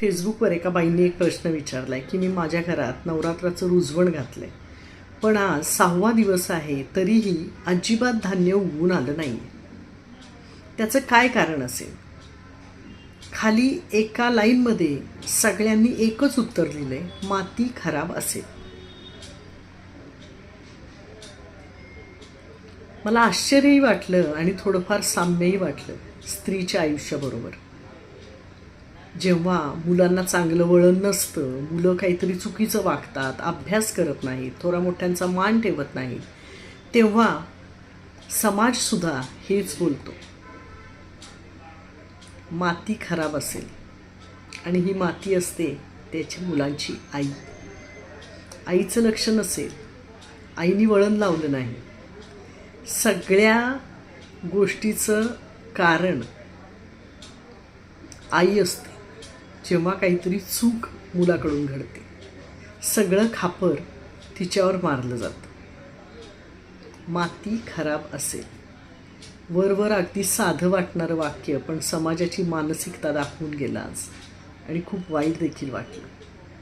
फेसबुकवर एका बाईंनी एक प्रश्न विचारला आहे की मी माझ्या घरात नवरात्राचं रुजवण घातलं आहे पण आज सहावा दिवस आहे तरीही अजिबात धान्य उगवून आलं नाही त्याचं काय कारण असेल? खाली एका लाईनमध्ये सगळ्यांनी एकच उत्तर दिलं आहे माती खराब असेल. मला आश्चर्यही वाटलं आणि थोडंफार साम्यही वाटलं स्त्रीच्या आयुष्याबरोबर. जेव्हा मुलांना चांगलं वळण नसतं मुलं काहीतरी चुकीचं वागतात अभ्यास करत नाहीत थोडा मोठ्यांचा मान ठेवत नाहीत तेव्हा समाजसुद्धा हेच बोलतो. माती खराब असेल आणि ही माती असते त्याच्या मुलांची आई. आईचं लक्ष नसेल आईनी वळण लावलं नाही. सगळ्या गोष्टीचं कारण आई असते. जेव्हा काहीतरी चूक मुलाकडून घडते सगळं खापर तिच्यावर मारलं जातं. माती खराब असेल. वरवर अगदी साधं वाटणारं वाक्य पण समाजाची मानसिकता दाखवून गेलं आज. आणि खूप वाईट देखील वाटलं.